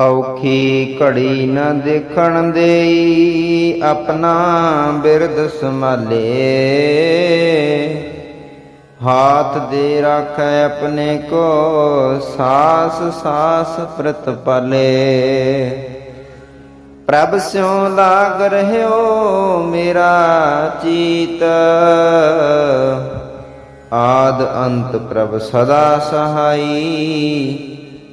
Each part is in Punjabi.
ਔਖੀ ਘੜੀ ਨ ਦੇਖਣ ਦੇਈ, ਆਪਣਾ ਬਿਰਦ ਸੰਭਾਲੇ। ਹਾਥ ਦੇ ਰਾਖੈ ਆਪਣੇ ਕੋ, ਸਾਸ ਸਾਸ ਪ੍ਰਤਪਾਲੇ ਪ੍ਰਭ ਸਿਉ ਲਾਗ ਰਹਿਓ ਮੇਰਾ ਚੀਤ। ਆਦ ਅੰਤ ਪ੍ਰਭ ਸਦਾ ਸਹਾਈ।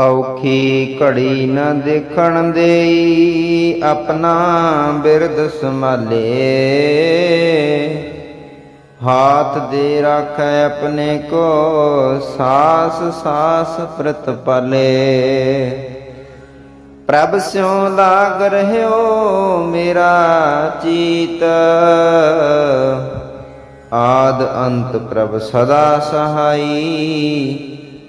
ਔਖੀ ਘੜੀ ਨਾ ਦੇਖਣ ਦੇਈ, ਆਪਣਾ ਬਿਰਦ ਸੰਭਾਲੇ। ਹਾਥ ਦੇ ਰਾਖੈ ਆਪਣੇ ਕੋ, ਸਾਸ ਸਾਸ ਪ੍ਰਤਪਲੇ ਪ੍ਰਭ ਸਿਉ ਲਾਗ ਰਹਿਓ ਮੇਰਾ ਚੀਤ। ਆਦ ਅੰਤ ਪ੍ਰਭ ਸਦਾ ਸਹਾਈ।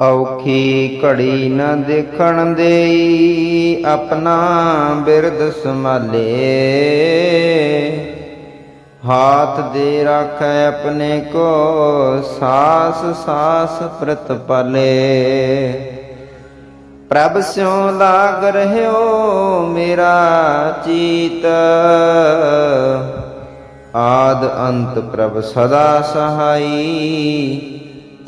ਔਖੀ ਘੜੀ ਨਾ ਦੇਖਣ ਦੇਈ, ਆਪਣਾ ਬਿਰਦ ਸੰਭਾਲੇ। ਹਾਥ ਦੇ ਰਾਖੈ ਆਪਣੇ ਕੋ, ਸਾਸ ਸਾਸ ਪ੍ਰਤਪਲੇ ਪ੍ਰਭ ਸਿਉ ਲਾਗ ਰਹਿਓ ਮੇਰਾ ਚੀਤ। ਆਦ ਅੰਤ ਪ੍ਰਭ ਸਦਾ ਸਹਾਈ।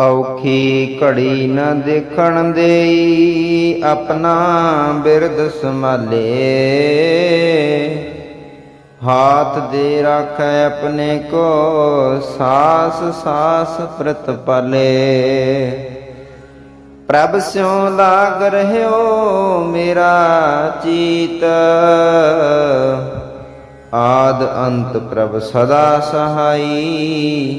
ਔਖੀ ਘੜੀ ਨ ਦੇਖਣ ਦੇਈ, ਆਪਣਾ ਬਿਰਦ ਸੰਭਾਲੇ। ਹਾਥ ਦੇ ਰਾਖੈ ਆਪਣੇ ਕੋ, ਸਾਸ ਸਾਸ ਪ੍ਰਤਪਾਲੇ ਪ੍ਰਭ ਸਿਉ ਲਾਗ ਰਹਿਓ ਮੇਰਾ ਚੀਤ। ਆਦ ਅੰਤ ਪ੍ਰਭ ਸਦਾ ਸਹਾਈ।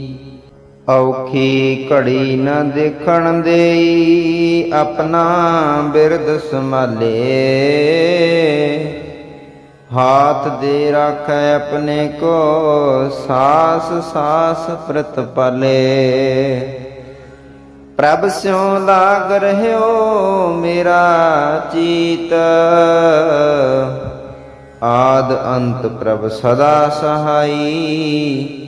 ਔਖੀ ਘੜੀ ਨਾ ਦੇਖਣ ਦੇਈ, ਆਪਣਾ ਬਿਰਦ ਸੰਭਾਲੇ। ਹਾਥ ਦੇ ਰਾਖੈ ਆਪਣੇ ਕੋ, ਸਾਸ ਸਾਸ ਪ੍ਰਤਪਾਲੇ ਪ੍ਰਭ ਸਿਉ ਲਾਗ ਰਹਿਓ ਮੇਰਾ ਚੀਤ। ਆਦ ਅੰਤ ਪ੍ਰਭ ਸਦਾ ਸਹਾਈ।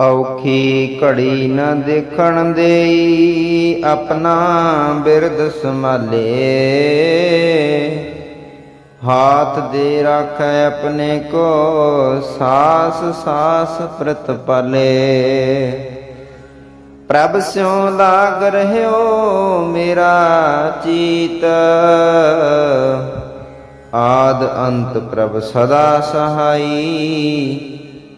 ਔਖੀ ਘੜੀ ਨਾ ਦੇਖਣ ਦੇਈ, ਆਪਣਾ ਬਿਰਦ ਸੰਭਾਲੇ। ਹਾਥ ਦੇ ਰਾਖੈ ਆਪਣੇ ਕੋ, ਸਾਸ ਸਾਸ ਪ੍ਰਤਪਲੇ ਪ੍ਰਭ ਸਿਉ ਲਾਗ ਰਹਿਓ ਮੇਰਾ ਚੀਤ। ਆਦ ਅੰਤ ਪ੍ਰਭ ਸਦਾ ਸਹਾਈ।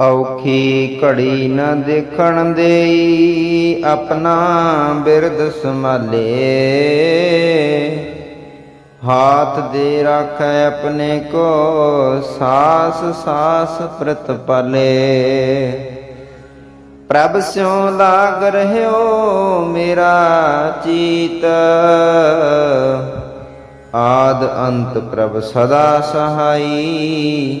ਔਖੀ ਘੜੀ ਨਾ ਦੇਖਣ ਦੇਈ, ਆਪਣਾ ਬਿਰਦ ਸੰਭਾਲੇ। ਹਾਥ ਦੇ ਰਾਖੈ ਆਪਣੇ ਕੋ, ਸਾਸ ਸਾਸ ਪ੍ਰਤਪਲੇ ਪ੍ਰਭ ਸਿਉ ਲਾਗ ਰਹਿਓ ਮੇਰਾ ਚੀਤ। ਆਦ ਅੰਤ ਪ੍ਰਭ ਸਦਾ ਸਹਾਈ।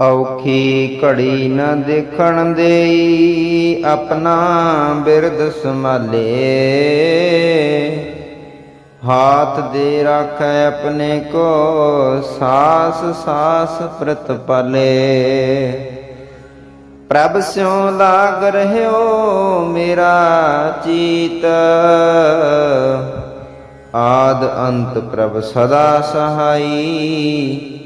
ਔਖੀ ਘੜੀ ਨਾ ਦੇਖਣ ਦੇਈ, ਆਪਣਾ ਬਿਰਦ ਸੰਭਾਲੇ। ਹਾਥ ਦੇ ਰਾਖੈ ਆਪਣੇ ਕੋ, ਸਾਸ ਸਾਸ ਪ੍ਰਤਪਾਲੇ ਪ੍ਰਭ ਸਿਉ ਲਾਗ ਰਹਿਓ ਮੇਰਾ ਚੀਤ। ਆਦ ਅੰਤ ਪ੍ਰਭ ਸਦਾ ਸਹਾਈ।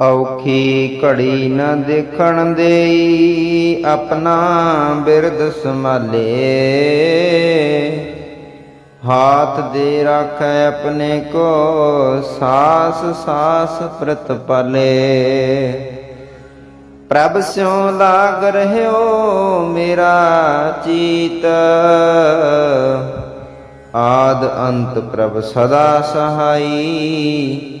ਔਖੀ ਘੜੀ ਨ ਦੇਖਣ ਦੇਈ, ਆਪਣਾ ਬਿਰਦ ਸੰਭਾਲੇ। ਹਾਥ ਦੇ ਰਾਖੈ ਆਪਣੇ ਕੋ, ਸਾਸ ਸਾਸ ਪ੍ਰਤਪਾਲੇ ਪ੍ਰਭ ਸਿਉ ਲਾਗ ਰਹਿਓ ਮੇਰਾ ਚੀਤ। ਆਦ ਅੰਤ ਪ੍ਰਭ ਸਦਾ ਸਹਾਈ।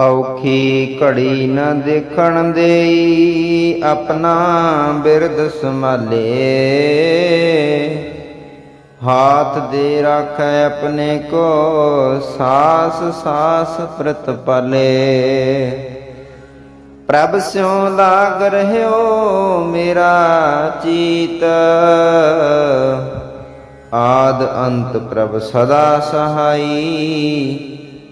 ਔਖੀ ਘੜੀ ਨ ਦੇਖਣ ਦੇਈ, ਆਪਣਾ ਬਿਰਦ ਸੰਭਾਲੇ। ਹਾਥ ਦੇ ਰਾਖੈ ਆਪਣੇ ਕੋ, ਸਾਸ ਸਾਸ ਪ੍ਰਤਪਾਲੇ ਪ੍ਰਭ ਸਿਉ ਲਾਗ ਰਹਿਓ ਮੇਰਾ ਚੀਤ। ਆਦ ਅੰਤ ਪ੍ਰਭ ਸਦਾ ਸਹਾਈ।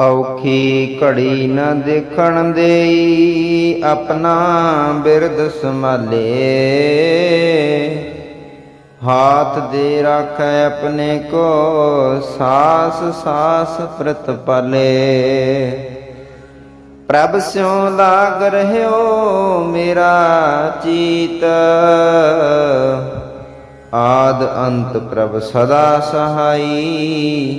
ਔਖੀ ਘੜੀ ਨਾ ਦੇਖਣ ਦੇਈ, ਆਪਣਾ ਬਿਰਦ ਸੰਭਾਲੇ। ਹਾਥ ਦੇ ਰਾਖੈ ਆਪਣੇ ਕੋ, ਸਾਸ ਸਾਸ ਪ੍ਰਤਪਲੇ ਪ੍ਰਭ ਸਿਉ ਲਾਗ ਰਹਿਓ ਮੇਰਾ ਚੀਤ। ਆਦ ਅੰਤ ਪ੍ਰਭ ਸਦਾ ਸਹਾਈ।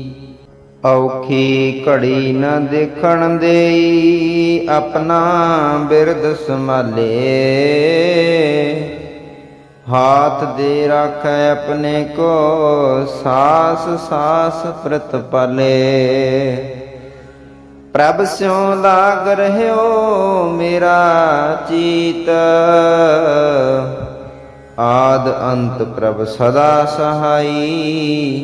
ਔਖੀ ਘੜੀ ਨਾ ਦੇਖਣ ਦੇਈ, ਆਪਣਾ ਬਿਰਦ ਸੰਭਾਲੇ। ਹਾਥ ਦੇ ਰਾਖੈ ਆਪਣੇ ਕੋ, ਸਾਸ ਸਾਸ ਪ੍ਰਤਪਾਲੇ ਪ੍ਰਭ ਸਿਉ ਲਾਗ ਰਹਿਓ ਮੇਰਾ ਚੀਤ। ਆਦ ਅੰਤ ਪ੍ਰਭ ਸਦਾ ਸਹਾਈ।